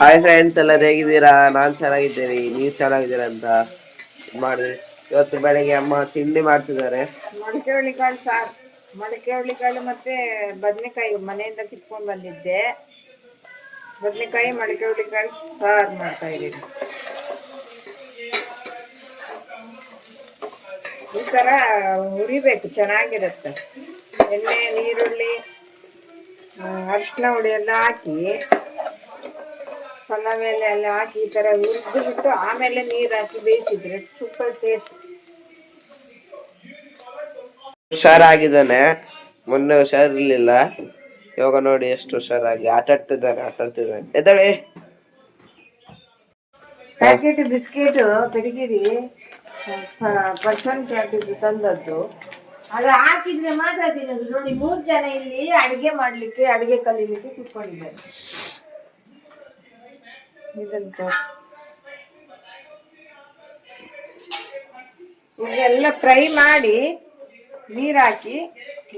Hi friends ಎಲ್ಲರೂ ಹೇಗಿದ್ದೀರಾ? ನಾನು ಚೆನ್ನಾಗಿದ್ದೀನಿ. ನೀವು ಚೆನ್ನಾಗಿದ್ದೀರಾ ಅಂತ ಇದ್ ಇವತ್ತು ಬೆಳಗ್ಗೆ ಅಮ್ಮ ತಿಂಡಿ ಮಾಡ್ತಿದ್ದಾರೆ. ಮೊಳಕೆ ಹುಳಿಕಾಳು ಸಾರು. ಮೊಳಕೆ ಹುಳಿಕಾಳು ಮತ್ತೆ ಬದನೆಕಾಯಿ ಮನೆಯಿಂದ ಕಿತ್ಕೊಂಡು ಬಂದಿದ್ದೆ. ಬದನೆಕಾಯಿ ಮೊಳಕೆ ಹುಳಿಕಾಳು ಸಾರು ಮಾಡ್ತಾ ಇದ್ದೀನಿ. ಈ ಥರ ಹುರಿಬೇಕು, ಚೆನ್ನಾಗಿರುತ್ತೆ. ಎಣ್ಣೆ ನೀರುಳ್ಳಿ ಅರಿಶಿನ ಹುಳಿ ಎಲ್ಲ ಹಾಕಿ ಪಲಾವ್ ಎಲೆ ಎಲ್ಲ ಹಾಕಿ ಈ ಥರ ಹುರಿದು ಬಿಟ್ಟು ಆಮೇಲೆ ನೀರು ಹಾಕಿ ಬೇಯಿಸಿದ್ರೆ ಸೂಪರ್ ಟೇಸ್ಟ್ ಹುಷಾರಾಗಿದ್ದಾನೆ. ಮೊನ್ನೆ ಹುಷಾರಿರ್ಲಿಲ್ಲ. ಇವಾಗ ನೋಡಿ ಎಷ್ಟು ಹುಷಾರಾಗಿ ಆಟ ಆಡ್ತಿದ್ದಾನೆ ಆಟ ಆಡ್ತಿದ್ದಾನೆ ಎದಳೆ packet biscuit Pedigree person canteen ತಂದದ್ದು. ಅದು ಹಾಕಿದ್ರೆ ಮಾತ್ರ ತಿನ್ನೋದು. ನೋಡಿ ಮೂರ್ ಜನ ಇಲ್ಲಿ ಅಡಿಗೆ ಮಾಡ್ಲಿಕ್ಕೆ ಅಡಿಗೆ ಕಲೀಲಿಕ್ಕೆ ಕೂತ್ಕೊಂಡಿದ್ದಾರೆ. ಇದೆಲ್ಲ ಫ್ರೈ ಮಾಡಿ ನೀರ್ ಹಾಕಿ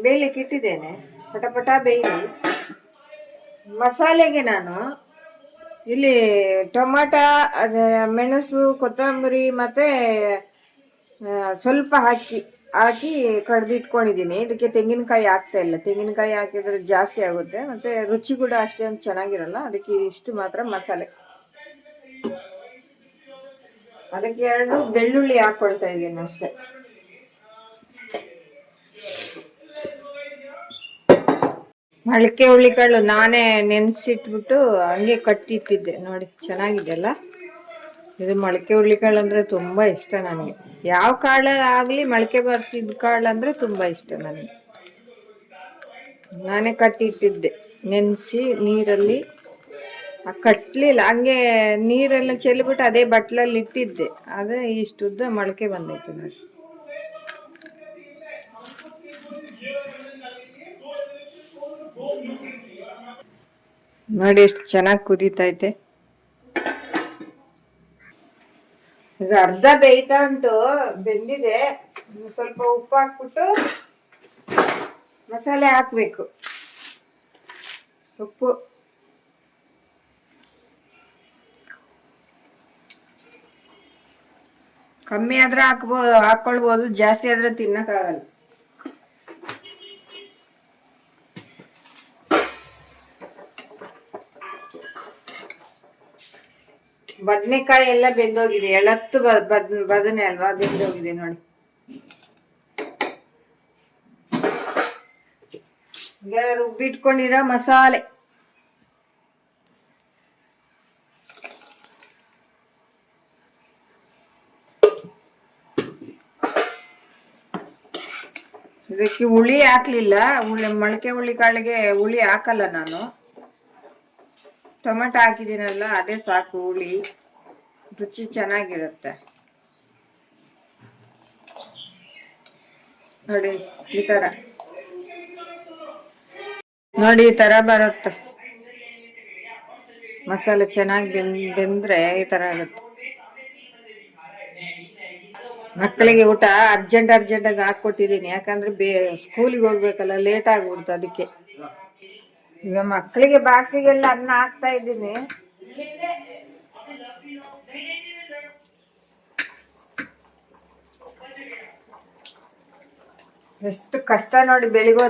ಬೇಯಲಿಕ್ಕೆ ಇಟ್ಟಿದ್ದೇನೆ. ಪಟ ಪಟ ಬೇಯಲಿ. ಮಸಾಲೆಗೆ ನಾನು ಇಲ್ಲಿ ಟೊಮಾಟ ಮೆಣಸು, ಕೊತ್ತಂಬರಿ ಮತ್ತೆ ಸ್ವಲ್ಪ ಹಾಕಿ ಹಾಕಿ ಕಡ್ದು ಇಟ್ಕೊಂಡಿದ್ದೀನಿ. ಇದಕ್ಕೆ ತೆಂಗಿನಕಾಯಿ ಹಾಕ್ತಾ ಇಲ್ಲ. ತೆಂಗಿನಕಾಯಿ ಹಾಕಿದ್ರೆ ಜಾಸ್ತಿ ಆಗುತ್ತೆ. ಮತ್ತೆ ರುಚಿ ಕೂಡ ಅಷ್ಟೇ ಚೆನ್ನಾಗಿರಲ್ಲ. ಅದಕ್ಕೆ ಇಷ್ಟು ಮಾತ್ರ ಮಸಾಲೆ. ಅದಕ್ಕೆ ಎರಡು ಬೆಳ್ಳುಳ್ಳಿ ಹಾಕೊಳ್ತಾ ಇದ್ದೀನಿ ಅಷ್ಟೇ. ಮೊಳಕೆ ಹುಳಿಕಾಳು ನಾನೇ ನೆನೆಸಿಟ್ಬಿಟ್ಟು ಹಂಗೆ ಕಟ್ಟಿಟ್ಟಿದ್ದೆ. ನೋಡಿ ಚೆನ್ನಾಗಿದೆ ಅಲ್ಲ ಇದು ಮೊಳಕೆ ಅಂದರೆ ತುಂಬ ಇಷ್ಟ ನನಗೆ. ಯಾವ ಕಾಳು ಆಗಲಿ ಮೊಳಕೆ ಬರ್ಸಿದ ಅಂದರೆ ತುಂಬ ಇಷ್ಟ ನನಗೆ. ನಾನೇ ಕಟ್ಟಿಟ್ಟಿದ್ದೆ. ನೆನೆಸಿ ನೀರಲ್ಲಿ ಕಟ್ಟಲಿಲ್ಲ ಹಂಗೆ ನೀರೆಲ್ಲ ಚೆಲ್ಲಿಬಿಟ್ಟು ಅದೇ ಬಟ್ಲಲ್ಲಿ ಇಟ್ಟಿದ್ದೆ. ಅದೇ ಇಷ್ಟುದ್ದ ಮೊಳಕೆ ಬಂದೈತೆ ನೋಡಿ. ನೋಡಿ ಎಷ್ಟು ಚೆನ್ನಾಗಿ ಕುದೀತೈತೆ. ಈಗ ಅರ್ಧ ಬೇಯ್ತಾ ಉಂಟು, ಬೆಂದಿದೆ. ಸ್ವಲ್ಪ ಉಪ್ಪು ಹಾಕ್ಬಿಟ್ಟು ಮಸಾಲೆ ಹಾಕ್ಬೇಕು. ಉಪ್ಪು. ಕಮ್ಮಿ ಆದ್ರೆ ಹಾಕ್ಬೋ, ಹಾಕೊಳ್ಬೋದು, ಜಾಸ್ತಿ ಆದ್ರೆ ತಿನ್ನಕ್ಕಾಗಲ್ಲ. ಬದನೆಕಾಯಿ ಎಲ್ಲ ಬೆಂದೋಗಿದೆ. ಎಳತ್ತು ಬದ್, ಬದನೆ ಅಲ್ವಾ? ಬೆಂದೋಗಿದೆ ನೋಡಿ. ಈಗ ರುಬ್ಬಿಟ್ಕೊಂಡಿರೋ ಮಸಾಲೆ. ಇದಕ್ಕೆ ಹುಳಿ ಹಾಕ್ಲಿಲ್ಲ. ಹುಳಿ, ಮೊಳಕೆ ಹುಳಿ ಕಾಳಿಗೆ ಹುಳಿ ಹಾಕಲ್ಲ ನಾನು. ಟೊಮೆಟೊ ಹಾಕಿದ್ದೀನಲ್ಲ, ಅದೇ ಸಾಕು ಹುಳಿ. ರುಚಿ ಚೆನ್ನಾಗಿರುತ್ತೆ. ನೋಡಿ, ಈ ಥರ. ನೋಡಿ, ಈ ಥರ ಬರುತ್ತೆ. ಮಸಾಲೆ ಚೆನ್ನಾಗಿ ಬೆಂದ್, ಬೆಂದ್ರೆ ಈ ಥರ ಆಗುತ್ತೆ. ಮಕ್ಕಳಿಗೆ ಊಟ ಅರ್ಜೆಂಟ್ ಅರ್ಜೆಂಟ್ ಆಗಿ ಹಾಕೊಟ್ಟಿದ್ದೀನಿ ಯಾಕಂದ್ರೆ ಬೇ ಸ್ಕೂಲಿಗೆ ಹೋಗ್ಬೇಕಲ್ಲ ಲೇಟ್ ಆಗ್ಬಿಡ್ತು ಅದಕ್ಕೆ. ಈಗ ಮಕ್ಕಳಿಗೆ ಬಾಕ್ಸಿಗೆಲ್ಲ ಅನ್ನ ಹಾಕ್ತಾ ಇದ್ದೀನಿ. ಎಷ್ಟು ಕಷ್ಟ ನೋಡಿ ಬೆಳಿಗ್ಗೆ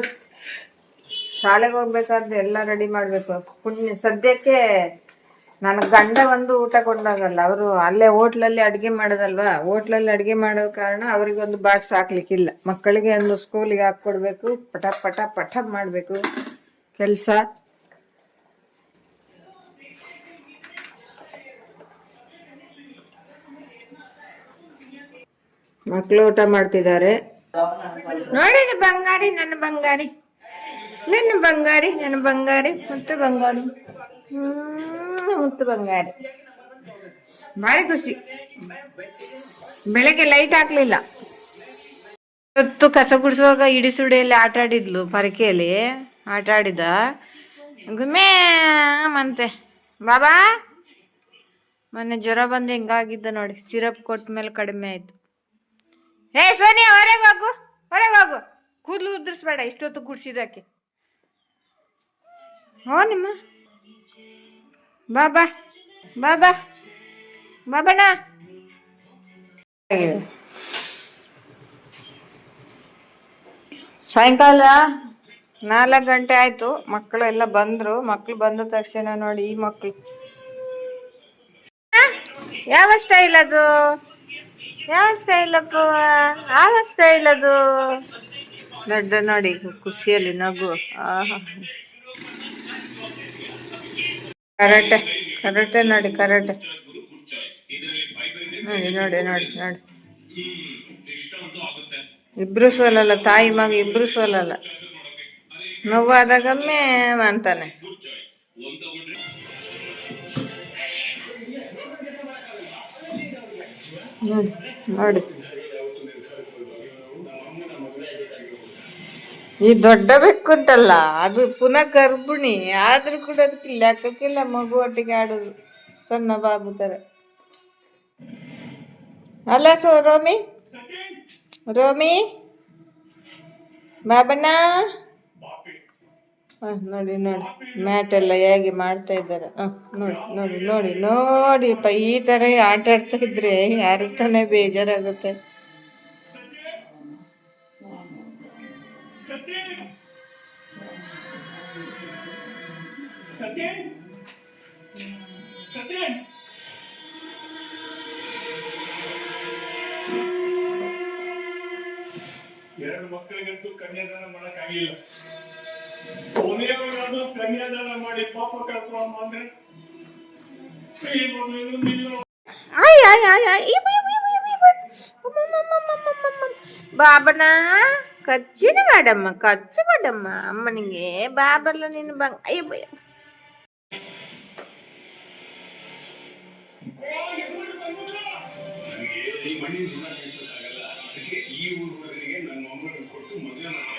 ಶಾಲೆಗೆ ಹೋಗ್ಬೇಕಾದ್ರೆ ಎಲ್ಲ ರೆಡಿ ಮಾಡಬೇಕು. ಪುಣ್ಯ, ಸದ್ಯಕ್ಕೆ ನನ್ನ ಗಂಡ ಒಂದು ಊಟ ಕೊಂಡಾಗಲ್ಲ. ಅವರು ಅಲ್ಲೇ ಹೋಟ್ಲಲ್ಲಿ ಅಡುಗೆ ಮಾಡೋದಲ್ವಾ? ಹೋಟ್ಲಲ್ಲಿ ಅಡುಗೆ ಮಾಡೋ ಕಾರಣ ಅವರಿಗೊಂದು ಬಾಕ್ಸ್ ಹಾಕ್ಲಿಕ್ಕಿಲ್ಲ. ಮಕ್ಕಳಿಗೆ ಒಂದು ಸ್ಕೂಲಿಗೆ ಹಾಕ್ಕೊಡ್ಬೇಕು. ಪಟ ಪಟ ಪಟ ಮಾಡಬೇಕು. ಕೆಲಸ. ಮಕ್ಕಳು ಊಟ ಮಾಡ್ತಿದ್ದಾರೆ. ನೋಡಿ ಬಂಗಾರಿ ನನ್ನ ಬಂಗಾರಿ. ನಿನ್ನ ಬಂಗಾರಿ ನನ್ನ ಬಂಗಾರಿ ಮತ್ತೆ ಬಂಗಾರಿ. ಹ್ಮ್, ಮುತ್ತು ಬಂಗಾರಿ. ಭಾರಿ ಖುಷಿ. ಬೆಳಗ್ಗೆ ಲೈಟ್ ಹಾಕ್ಲಿಲ್ಲ. ಇವತ್ತು ಕಸ ಗುಡಿಸುವಾಗ ಇಡಿ ಸುಡಿಯಲ್ಲಿ ಆಟ ಆಡಿದ್ಲು, ಪರಕೆಯಲ್ಲಿ ಆಟ ಆಡಿದ. ಮಂತೆ. ಬಾಬಾ, ಮೊನ್ನೆ ಜ್ವರ ಬಂದು ಹೆಂಗಾಗಿದ್ದ ನೋಡಿ ಸಿರಪ್ ಕೊಟ್ಟ ಮೇಲೆ ಕಡಿಮೆ ಆಯ್ತು. ಹೇ ಸೋನಿಯಾ, ಹೊರಗೆ ಹೋಗು ಹೊರಗೆ ಹೋಗು. ಕೂದಲು ಉದ್ರಿಸ್ಬೇಡ, ಇಷ್ಟೊತ್ತು ಗುಡ್ಸಿದಕ್ಕೆ ಹೋ, ನಿಮ್ಮ ಬಾ ಬಾ ಬಾಬಾ ಬಾಬಣ್ಣ. ಸಾಯಂಕಾಲ? ನಾಲ್ಕು ಗಂಟೆ ಆಯ್ತು. ಮಕ್ಕಳೆಲ್ಲ ಬಂದ್ರು. ಮಕ್ಳು ಬಂದ ತಕ್ಷಣ ನೋಡಿ ಈ ಮಕ್ಳು. ಆ? ಯಾವ ಸ್ಟೈಲ್ ಅದು? ಯಾವ ಸ್ಟೈಲ್ ಅಪ್ಪ? ಯಾವ ಸ್ಟೈಲ್ ಅದು? ದೊಡ್ಡ ನೋಡಿ ಖುಷಿಯಲ್ಲಿ ನಗು. ಆಹಾ. ಕರೆಕ್ಟೆ ಕರಾಟೆ ನೋಡಿ ಕರಾಟೆ. ನೋಡಿ ನೋಡಿ ನೋಡಿ ನೋಡಿ. ಇಬ್ರು ಸೋಲಲ್ಲ, ತಾಯಿ ಮಗ ಇಬ್ರು ಸೋಲಲ್ಲ. ನೋವಾದಾಗೊಮ್ಮೆ ಅಂತಾನೆ. ನೋಡಿ ನೋಡಿ. ಈ ದೊಡ್ಡ ಬೆಕ್ಕು ಉಂಟಲ್ಲ ಅದು ಪುನಃ ಗರ್ಭಿಣಿ. ಆದ್ರೂ ಕೂಡ ಅದಕ್ಕೆ ಲೆಕ್ಕಕ್ಕಿಲ್ಲ ಮಗು ಒಟ್ಟಿಗೆ ಆಡೋದು, ಸಣ್ಣ ಬಾಬು ತರ. ಅಲ್ಲ ಸೊ, ರೋಮಿ? ರೋಮಿ? ಬಾಬಣ್ಣ? ನೋಡಿ ನೋಡಿ. ಮ್ಯಾಟ್ ಎಲ್ಲ ಹೇಗೆ ಮಾಡ್ತಾ ಇದ್ದಾರೆ. ನೋಡಿ ನೋಡಿ ನೋಡಿ ನೋಡಿಪ್ಪ ಈ ತರ ಆಟ ಆಡ್ತಾ ಇದ್ರೆ ಯಾರಿಗೆ ತಾನೇ ಬೇಜಾರಾಗುತ್ತೆ. ಎರಡು ಮಕ್ಕಳಿಗಂತೂ ಕನ್ಯಾದಾನ ಮಾಡಕ್ಕಾಗಿಲ್ಲ ಕೊನೆಯವರಾದ್ರೂ ಕನ್ಯಾದಾನ ಮಾಡಿ ಪಾಪ ಕಳ್ಕೊಳ್ಳೋಣ ಅಂದ್ರೆ ಈ ಮಗುವಿನ ನಿಲ್ಲು. ಆಯ್ ಆಯ್ ಆಯ್ ಆಯ್ ಈ bye, bye, bye, bye, bye. ಅಮ್ಮಮ್ಮಮ್ಮಮ್ಮಮ್ಮಮ್ಮಮ್ಮ. ಬಾಬನ ಕಚ್ಚಿನ ಬೇಡಮ್ಮ ಕಚ್ಚು ಬೇಡಮ್ಮ ಅಮ್ಮನಿಗೆ ಬಾಬಲ್ಲ ನೀನು ಬಂಗ್ ಅಯ್ಯೋ ಬಯ್ಯ ನನಗೆ ಈ ಮಣ್ಣಿನ ಜೀವನ ತಿಳಿಸೋಕ್ಕಾಗಲ್ಲ ಅದಕ್ಕೆ ಈ ಊರು ಹುಡುಗನಿಗೆ ನನ್ನ ಮೊಮ್ಮಗನ ಕೊಟ್ಟು ಮದುವೆ ಮಾಡಿ